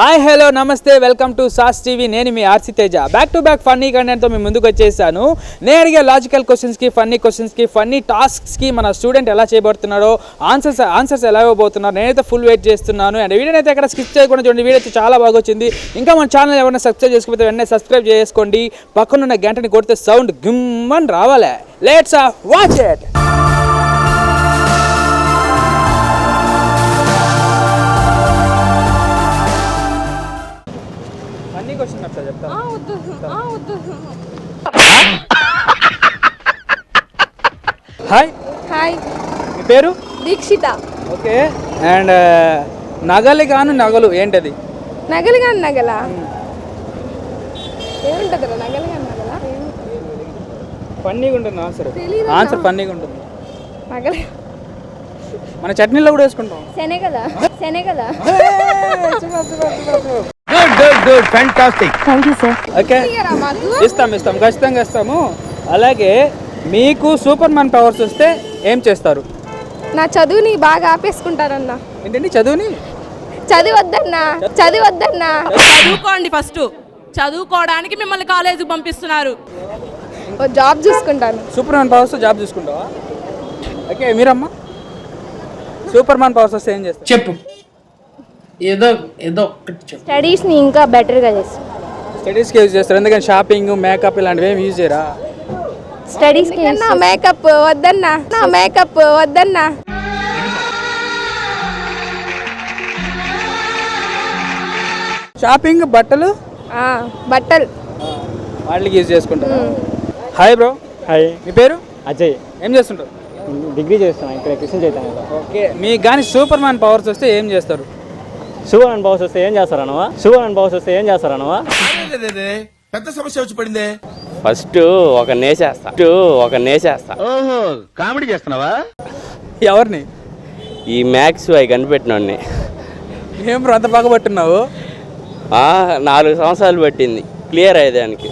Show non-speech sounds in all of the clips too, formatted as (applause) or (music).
Hi hello నమస్తే welcome to sauce TV. నేను మీ RC Teja. Back to back funny కంటెంట్తో మీ ముందుకు వచ్చేసాను. నేను అడిగే లాజికల్ క్వశ్చన్స్కి ఫన్నీ క్వశ్చన్స్కి ఫన్నీ టాస్క్స్కి మన స్టూడెంట్ ఎలా చేయబడుతున్నాడో ఆన్సర్స్ ఆన్సర్స్ ఎలా ఇవ్వబోతున్నారు నేనైతే ఫుల్ వెయిట్ చేస్తున్నాను. అండ్ వీడియో అయితే ఎక్కడ స్కిప్ చేయకుండా చూడండి. వీడియో అయితే చాలా బాగా వచ్చింది. ఇంకా మన ఛానల్ ఎవరైనా సబ్స్క్రైబ్ చేసుకోకపోతే వెంటనే సబ్స్క్రైబ్ చేసుకోండి. పక్కనున్న గంటని కొడితే సౌండ్ గిమ్మని రావాలి. లెట్స్ వాచ్ ఇట్ పేరు? దీక్షిత. ఓకే. అండ్ నగలి కాను నగలు ఏంటది? నగలు కానీ నగల? ఏముంటుందిరా నగలు కానీ నగల? ఫన్నీగా ఉంటుంది ఆన్సర్ ఆన్సర్ ఫన్నీగా ఉంటుంది నగల. మన చట్నీలో కూడా వేసుకుంటాం. శనే కదా? శనే కదా? (laughs) Good good good. Fantastic okay. ఇయ్యరా మాకు? ఇస్తాం ఇస్తాం. ఖచ్చితంగా ఇస్తాము. అలాగే మీకు సూపర్ మ్యాన్ పవర్స్ వస్తే ఏం చేస్తారు? నా చదువుని బాగా ఆపేసుకుంటారన్నా. ఏంటండి చదువుని? చదివద్దన్నా చదివద్దన్నా. చదువుకోండి ఫస్ట్. చదువుకోవడానికి మిమ్మల్ని కాలేజీకి పంపిస్తున్నారు. ఓ జాబ్ చూసుకుంటాను. సూపర్ మ్యాన్ పవర్స్ జాబ్ చూసుకుంటావా? ఓకే మీరమ్మా? సూపర్ మ్యాన్ పవర్స్ వస్తే ఏం చేస్తారు? చెప్పు. ఏదో ఏదో ఒక్కటి చెప్పు. స్టడీస్ని ఇంకా బెటర్గా చేస్తాను స్టడీస్కి యూజ్ చేస్తారు. ఎందుకంటే షాపింగ్ మేకప్ ఇలాంటివి ఏమి యూజ్ చేయరా? స్టడీస్కి నా మేకప్ వద్దన్నా నా మేకప్ వద్దన్నా. షాపింగ్ బట్టలు? ఆ, బట్టలు. వాటికి యూజ్ చేసుకుంటారు? హాయ్ బ్రో హాయ్ మీ పేరు? అజయ్. ఏం చేస్తుంటారు? డిగ్రీ చేస్తున్నా ఇక్కడ కృష్ణ చైతన్యలో ఓకే మీకు కానీ సూపర్ మ్యాన్ పవర్స్ వస్తే ఏం చేస్తారు? సూపర్ అండ్ బాస్ వస్తే ఏం చేస్తారు అనవా సూపర్ అండ్ బాస్ వస్తే ఏం చేస్తారు అనవా పెద్ద సమస్య వచ్చి పడిందే. ఫస్ట్ ఒక నేసేస్తా. ఫస్ట్ ఒక నేసేస్తా. ఓహో కామెడీ చేస్తున్నావా? ఎవరిని? ఈ మ్యాథ్స్ అవి కనిపెట్టినోడిని. ఏం బ్రో అంత బాగా పట్టున్నావు ఆ, నాలుగు సంవత్సరాలు పట్టింది. క్లియర్ అయ్యేదానికి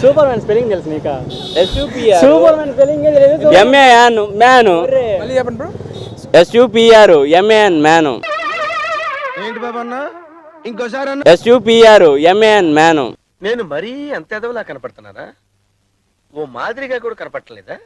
సూపర్ మ్యాన్ స్పెల్లింగ్ తెలుసు నీకా. S U P R. Super man spelling తెలియదు ఎంఏఎన్ మ్యాను. మళ్ళీ చెప్పండి బ్రో. ఎస్యూపిఆర్ M A N man. ఏంటి బాబా అన్న? ఇంకోసారి అన్న. S U P R M A N man. నేను మరీ అంత ఎదవలా కనపడుతున్నానా? ఓ మాదిరిగా కూడా కనపడలేదా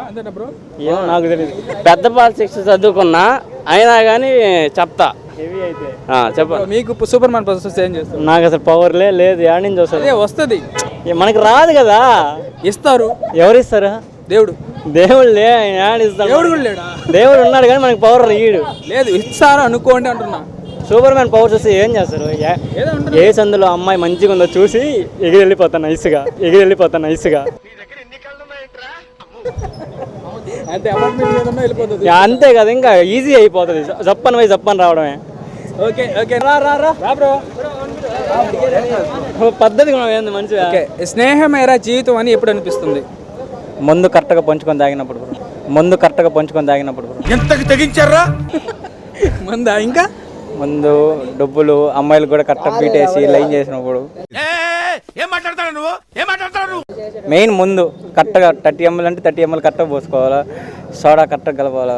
అంతేనా బ్రో? ఏమో నాకు తెలియదు పెద్ద పాల శిక్ష చదువుకున్నా అయినా కానీ చెప్తా. హెవీ అయితే. ఆ, చెప్పండి మీకు సూపర్ మ్యాన్ పవర్స్ వస్తే ఏం చేస్తారు? నాకు అసలు పవర్లే లేదు యాడ్ నుంచి వస్తుంది వస్తుంది. ఏ, మనకి రాదు కదా. ఇస్తారు. ఎవరిస్తారు దేవుడు. దేవుడు లే ఆయన యాడ్ ఇస్తాడు. దేవుడు కూడా లేడా? దేవుడు ఉన్నాడు కానీ మనకి పవర్ ఈడు లేదు ఇస్తారు అనుకోండి అంటున్నా. సూపర్ మ్యాన్ పవర్స్ వస్తే ఏం చేస్తారు? ఏ- సందులో అమ్మాయి మంచిగా ఉందో చూసి ఎగిరి వెళ్ళిపోతాను నైస్గా. ఎగిరి వెళ్ళిపోతాను నైస్గా అంతే కదా ఇంకా ఈజీ అయిపోతుంది. జప్పని పోయి జప్పని రావడమే. Okay okay. రా రా రా. రా బ్రో. పద్ధతి కూడా ఏంది మంచిగా? ఓకే స్నేహమేరా జీవితం అని ఎప్పుడు అనిపిస్తుంది? ముందు కరెక్ట్గా పంచుకొని తాగినప్పుడు. ముందు కరెక్ట్గా పంచుకొని తాగినప్పుడు. ఎంతకు తెగించారా? (laughs) ముందా ఇంకా? ముందు డబ్బులు అమ్మాయిలు కూడా కరెక్ట్గా బీటేసి లైన్ చేసినప్పుడు. మెయిన్ ముందు కరెక్ట్గా థర్టీ ఎంఎల్ అంటే థర్టీ ఎంఎల్ కరెక్ట్గా పోసుకోవాలా సోడా కరెక్ట్గా కలపాలా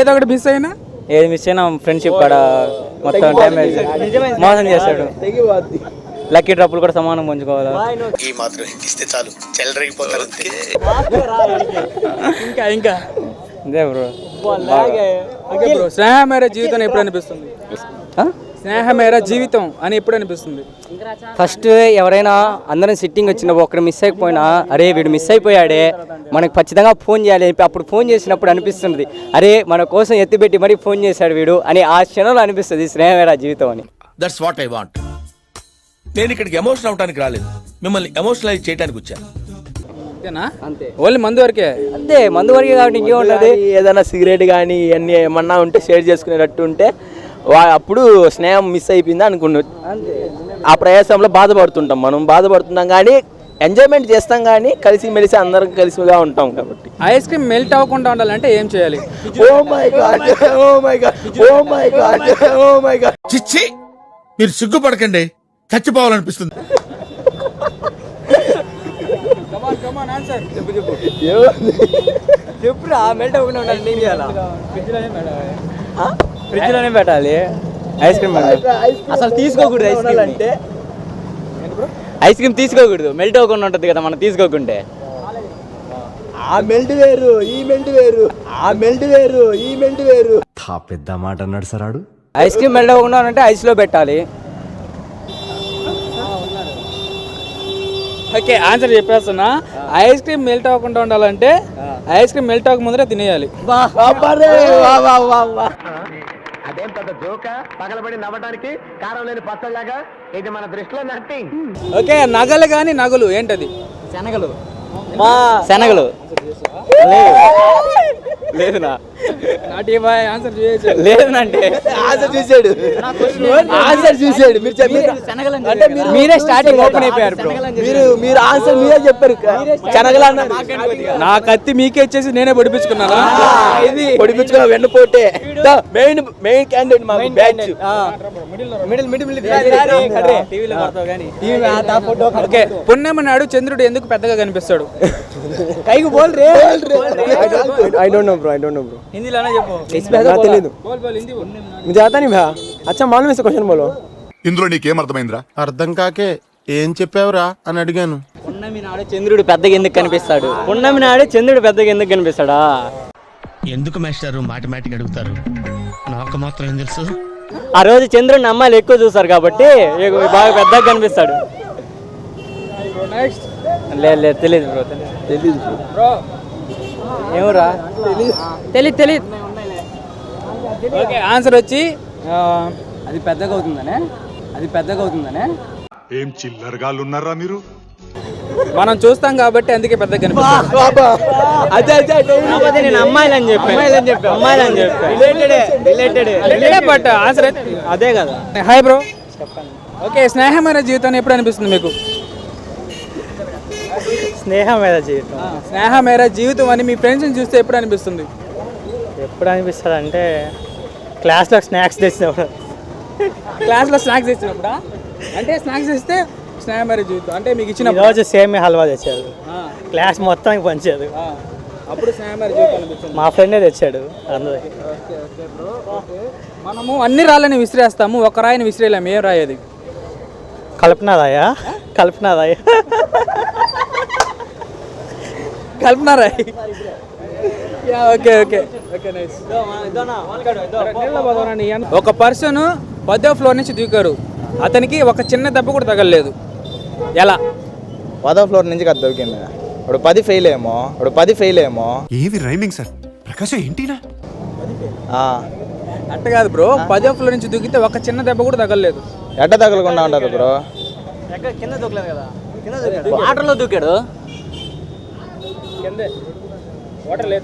ఏదో ఒకటి మిస్ అయినా? ఏది మిస్ అయినా ఫ్రెండ్షిప్ కాడ మొత్తం డ్యామేజ్. మోసం చేస్తాడు. లక్కీ డ్రాపులు కూడా సమానం పంచుకోవాలా ఈ మాత్రం ఇస్తే చాలు. చెల్లరగిపోతారు ఇంకా ఇంకా. అంతే బ్రో. ఓకే బ్రో స్నేహమేరా జీవితం ఎప్పుడు అనిపిస్తుంది? స్నేహమేరా జీవితం అని ఎప్పుడు అనిపిస్తుంది? ఫస్ట్ ఎవరైనా అందరం సిట్టింగ్ వచ్చినప్పుడు ఒకరు మిస్ అయిపోయినా అరే వీడు మిస్ అయిపోయాడే మనకు ఖచ్చితంగా ఫోన్ చేయాలి అని అప్పుడు ఫోన్ చేసినప్పుడు అనిపిస్తుంది. అరే మన కోసం ఎత్తిపెట్టి మరీ ఫోన్ చేశాడు వీడు అని ఆ క్షణంలో అనిపిస్తుంది స్నేహమేరా జీవితం అని. దట్స్ వాట్ ఐ వాంట్ నేను ఇక్కడికి ఎమోషన్ అవడానికి రాలేదు. మిమ్మల్ని ఎమోషనలైజ్ చేయడానికి వచ్చాను. అంతేనా? అంతే. ఓన్లీ మందు వరకే? అంతే మందు వరకు కాబట్టి ఇంకేముంటుంది ఏదైనా సిగరెట్ కానీ ఇవన్నీ ఏమన్నా ఉంటే షేర్ చేసుకునేటట్టు ఉంటే వా- అప్పుడు స్నేహం మిస్ అయిపోయింది అనుకున్న ఆ ప్రయాసంలో బాధపడుతుంటాం మనం. బాధపడుతున్నాం కానీ ఎంజాయ్మెంట్ చేస్తాం కానీ కలిసి మెలిసి అందరం కలిసిగా ఉంటాం కాబట్టి. ఐస్ క్రీమ్ మెల్ట్ అవ్వకుండా ఉండాలంటే ఏం చేయాలి? ఓ my god oh my god oh my god oh my god చిచ్చి మీరు సిగ్గుపడకండి. చచ్చిపోవాలనిపిస్తుంది. చెప్పురా మెల్ట్ అవ్వకుండా ఉండాలి ఏం చేయాలా ఫ్రిడ్జ్లోనే పెట్టాలి. ఐస్ క్రీమ్ అసలు తీసుకోకూడదు ఐస్ క్రీమ్ అంటే ఐస్ క్రీమ్ తీసుకోకూడదు. మెల్ట్ అవ్వకుండా ఉంటుంది కదా మనం తీసుకోకుంటే. ఆ మెల్ట్ వేరు ఈ మెల్ట్ వేరు ఆ మెల్ట్ వేరు ఈ మెల్ట్ వేరు. పెద్ద మాట అన్నాడు సరాడు ఐస్ క్రీమ్ మెల్ట్ అవ్వకుండా అంటే ఐస్లో పెట్టాలి. ఓకే ఆన్సర్ చెప్పేస్తున్నా. ఐస్ క్రీమ్ మెల్ట్ అవ్వకుండా ఉండాలంటే ఐస్ క్రీమ్ మెల్ట్ అవ్వక ముందరే తినేయాలి. అబ్బరే, వా, వా, వా, వా. ఓకే నగలు కానీ నగలు ఏంటది? శనగలు. శనగలు. లేదునా నాటి ఆన్సర్ చూసాడు. చూసాడు. మీరు అంటే మీరు మీరే స్టార్టింగ్ ఓపెన్ అయిపోయారు బ్రో మీరు మీరు ఆన్సర్ మీరే చెప్పారు. నా కత్తి మీకే ఇచ్చేసి నేనే పొడిపించుకున్నానా? ఇది పొడిపించుకున్న వెన్నుపోటే. మెయిన్ మెయిన్ క్యాండిడేట్ మా బ్యాచ్ మిడిల్ మిడిల్ టీవీలో పడతావు కానీ. ఓకే నాడు చంద్రుడు ఎందుకు పెద్దగా కనిపిస్తాడు? (laughs) కైకి బోల్ రే. I don't know bro I don't know bro హిందీలోనే చెప్పు తెలీదు मुझे आता नहीं भैया अच्छा मालूम है क्वेश्चन बोलो ఇందులో నీకేం అర్థమైందిరా అర్థం కాకే ఏం చెప్పావురా అని అడిగాను పున్నమి నాడు చంద్రుడు పెద్దగా ఎందుకు కనిపిస్తాడు పున్నమి నాడు చంద్రుడు పెద్దగా ఎందుకు కనిపిస్తాడా ఎందుకు మాస్టారు మాటిమాటికి అడుగుతారు నాకు మాత్రం ఏం తెలుసు ఆ రోజు చంద్రుడిని అమ్మాయిలు ఎక్కువ చూస్తారు కాబట్టి ఇక బాగా పెద్దగా కనిపిస్తాడు నెక్స్ట్ లేదు లేదు తెలియదు బ్రో తెలియదు బ్రో ఏమరా తెలియదు తెలియదు ఓకే ఆన్సర్ వచ్చి అది పెద్దగా అవుతుందనే అది పెద్దగా అవుతుందనే. ఏం చిల్లరగాళ్ళు ఉన్నారా మీరు? మనం చూస్తాం కాబట్టి అందుకే పెద్దగా కనిపిస్తాడు అదే అదే కాకపోతే నేను అమ్మాయిలు అని చెప్పాను. అమ్మాయిలు అని బట్ ఆన్సర్ అదే కదా. హాయ్ బ్రో ఓకే స్నేహమైన జీవితం ఎప్పుడు అనిపిస్తుంది మీకు? స్నేహం మీద జీవితం స్నేహమేర జీవితం అని మీ ఫ్రెండ్స్ని చూస్తే ఎప్పుడు అనిపిస్తుంది? ఎప్పుడు అనిపిస్తుంది అంటే క్లాస్లో స్నాక్స్ తెచ్చినప్పుడు. క్లాస్లో స్నాక్స్ ఇచ్చినప్పుడా అంటే స్నాక్స్ ఇస్తే స్నేహమేర జీవితం. అంటే మీకు ఇచ్చిన ఈరోజు సేమ్ హల్వా తెచ్చారు. క్లాస్ మొత్తానికి పంచారు. అప్పుడు స్నేహమేర జీవితం అనిపిస్తుంది. మా ఫ్రెండే తెచ్చాడు అందరికి. మనము అన్ని రాళ్ళని విసిరేస్తాము ఒక రాయిని విసిరేలేము ఏం రాయేది కల్పన రాయి ఓకే ఓకే ఓకే నైస్ ఒక పర్సన్ పదో ఫ్లోర్ నుంచి దూకారు అతనికి ఒక చిన్న దెబ్బ కూడా తగలలేదు. ఎలా? పదో ఫ్లోర్ నుంచి కదా దొరికింది. ఇప్పుడు పది ఫెయిల్ ఏమో ఇప్పుడు పది ఫెయిల్ ఏమో. ఏవి రైమింగ్ సార్ ప్రకాశం ఏంటినా? ఆ, అట్ట కాదు బ్రో పదో ఫ్లోర్ నుంచి దూకితే ఒక చిన్న దెబ్బ కూడా తగలలేదు. ఎట్ట తగలకుండా ఉండదు బ్రో కింద దూకలేదు కదా? వాటర్లో దూకాడు.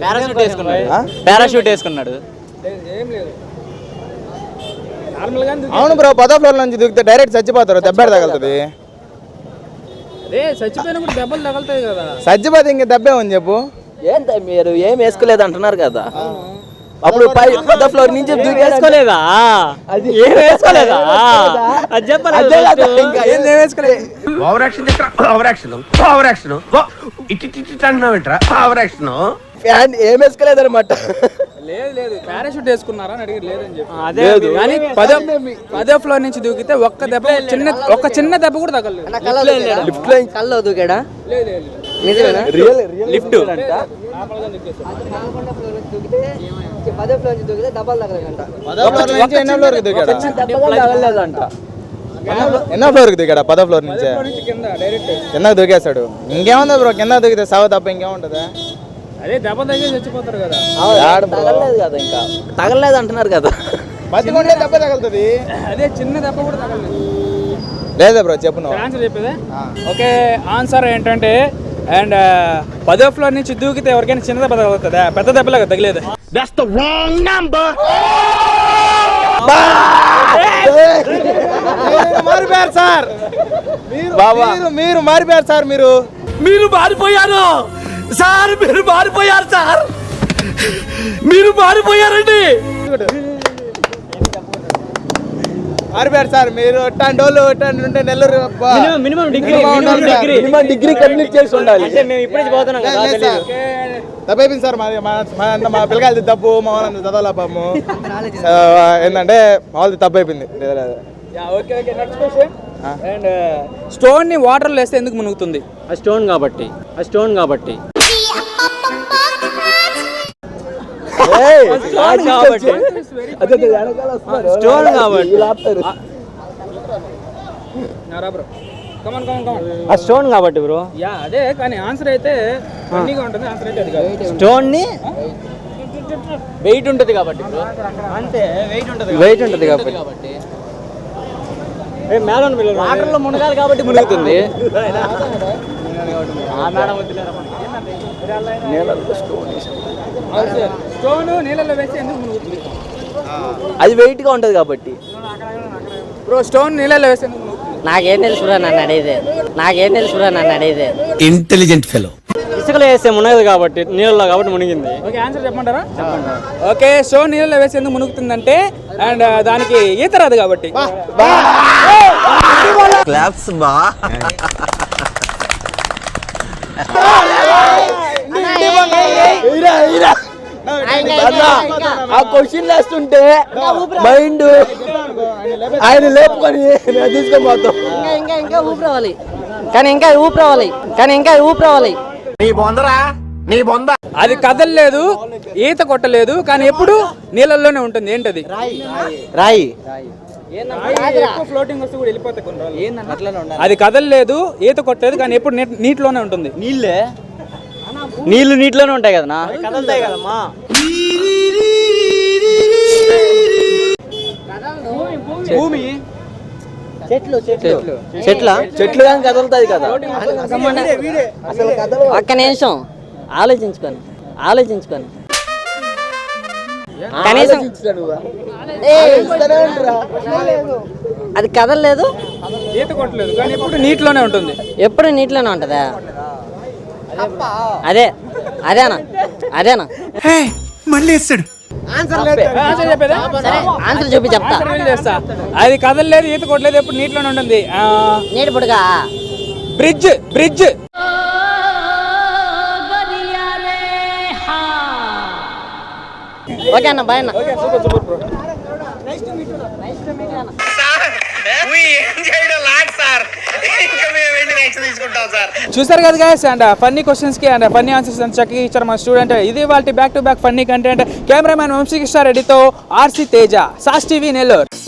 పారాషూట్ వేసుకున్నాడు. పారాషూట్ వేసుకున్నాడు. ఏం లేదు. నార్మల్గా అవును బ్రో పదో ఫ్లోర్ నుంచి దూకితే డైరెక్ట్ చచ్చిపోతారు దెబ్బ తగులుతుంది. చచ్చిపోతే ఇంక దెబ్బే ఉంది చెప్పు. ఏంట మీరు? ఏం వేసుకోలేదు అంటున్నారు కదా. అప్పుడు పై పెద్ద ఫ్లోర్ నుంచి దూకేసుకోలేదు వేసుకోలేదా? అది ఏం వేసుకోలేదా? అది చెప్పలేదు అదే కదా ఇంకా ఏం వేసుకోలేదు. Over action over action over action ఇట్టి ఇట్టి అంటున్నావేంట్రా ఓవర్ యాక్షన్ ఫ్యాన్ ఏం వేసుకోలేదు అనమాట లేదు లేదు. పారాషూట్ వేసుకున్నారా అని అడిగి లేదని చెప్పి అదే లేదు. కానీ పదో పదో ఫ్లోర్ నుంచి దూకితే ఒక్క దెబ్బ చిన్న ఒక్క చిన్న దెబ్బ కూడా తగలలేదు. లిఫ్ట్లో కల్లో దూకాడా? లేదు లేదు. నిజమేనా? రియల్ లిఫ్ట్ పదో ఫ్లోర్ నుంచి దూకితే డబ్బల్ తగలదంట పదో ఫ్లోర్ నుంచి ఎన్నో ఫ్లోర్ దూకాడా ఎన్నో ఫ్లోర్ దిగాడా పదో ఫ్లోర్ నుంచి కింద దూకేస్తాడు ఇంకేముంది బ్రో కింద దూకితే సాగు తప్ప ఇంకేముంటదా? అదే దెబ్బ తగిలి చచ్చిపోతారు కదా. తగలేదు కదా ఇంకా. తగలేదు అంటున్నారు కదా. బతికుంటే దెబ్బ తగులుతుంది. అదే చిన్న దెబ్బ కూడా తగలలేదు. లేదా బ్రో చెప్పు ఆన్సర్ చెప్పేదే? ఓకే ఆన్సర్ ఏంటంటే అండ్ పదో ఫ్లోర్ నుంచి దూకితే ఎవరికైనా చిన్న దెబ్బ తగులుతుందా? పెద్ద దెబ్బలాగా తగిలేదు. మీరు మారిపోయారు సార్. మీరు మీరు మీరు మారిపోయారు సార్ మీరు. మీరు మారిపోయారు. సార్ మీరు మారిపోయారు సార్. మీరు మారిపోయారండి. ఆరిపోయారు సార్ మీరు ఎట్టాంటి వాళ్ళు ఎట్టాంటి ఉంటే Nellore minimum degree minimum degree complete చేసి ఉండాలి. అంటే మేము ఇప్పుడే పోతున్నాం కదా తెలీదు. తప్పు అయిపోయింది సార్. మాది మా మా అంత మా పిల్లకాయలది తప్పు మా వాళ్ళంత చదవాల పాపము ఏంటంటే మా వాళ్ళది తప్పు అయిపోయింది లేదు, లేదు. Okay okay next question and స్టోన్ని వాటర్లో వేస్తే ఎందుకు మునుగుతుంది? ఆ స్టోన్ కాబట్టి. ఆ స్టోన్ కాబట్టి. స్టోన్ కాబట్టి. ఆ స్టోన్ కాబట్టి. బ్రో. యా అదే కానీ ఆన్సర్ అయితే ఉంటుంది ఆన్సర్ అయితే అది కాదు. స్టోన్ని వెయిట్ ఉంటుంది కాబట్టి అంటే వెయిట్ ఉంటుంది వెయిట్ ఉంటుంది కాబట్టి. వాటర్లో మునగాలి కాబట్టి మునుగుతుంది. స్టోన్ నీళ్ళలో మునుగుతుంది? అది వెయిట్గా ఉంటది కాబట్టి. బ్రో స్టోన్ నీళ్ళలో మునుగుతుంది? నాకేం తెలుసు బ్రో నన్ను అడిగితే. నాకేం తెలుసు బ్రో నన్ను అడిగితే. ఇంటెలిజెంట్ ఫెలో ఇసుకలో వేస్తే మునగదు కాబట్టి నీళ్ళలో కాబట్టి మునిగింది. ఓకే ఆన్సర్ చెప్పమంటారా? ఓకే స్టోన్ నీళ్ళలో వేసి ఎందుకు మునుగుతుందంటే అండ్ దానికి ఈత రాదు కాబట్టి. క్లాప్స్ బా. ఆ క్వశ్చన్ వేస్తుంటే మైండ్ ఆయన లేపుకొని నేను తీసుకొని పోతాం ఇంకా ఇంకా ఊపి రావాలి కానీ ఇంకా ఊపి రావాలి కానీ ఇంకా ఊపి రావాలి అది కదలలేదు ఈత కొట్టలేదు కానీ ఎప్పుడు నీళ్ళల్లోనే ఉంటుంది. ఏంటది? రాయి. అది కదలలేదు ఈత కొట్టలేదు కానీ ఎప్పుడు నీ- నీటిలోనే ఉంటుంది. నీళ్ళే? నీళ్ళు నీటిలోనే ఉంటాయి కదా కదలుతాయి కదమ్మా. భూమి? చెట్లు చెట్లు. చెట్ల. చెట్లు? కానీ కదులుతుంది కదా. ఒక్క నిమిషం. ఆలోచించుకొని ఆలోచించుకొని. కనీసం అది కదలలేదు. ఈత కొట్టలేదు కానీ ఎప్పుడు నీటిలోనే ఉంటుంది. ఎప్పుడు నీటిలోనే ఉంటుందా? అదే అదేనా? అదేనా? చెప్పేదా? సరే ఆన్సర్ చూపి చెప్తా. అది కదలలేదు ఈత కొట్టలేదు ఎప్పుడు నీటిలోనే ఉంటుంది. ఆ, నీటి పొడుగా? Bridge bridge. ఓకే అన్న బాయ్ అన్న. (laughs) (laughs) చూసారు కదా గైస్ అండ్ ఫన్నీ క్వశ్చన్స్కి అండ్ ఫన్నీ ఆన్సర్స్ అండ్ చక్కగా ఇచ్చారు మన స్టూడెంట్ ఇది వాళ్ళ back to back funny content cameraman Vamsikrishna రెడ్డితో RC Teja SAS TV Nellore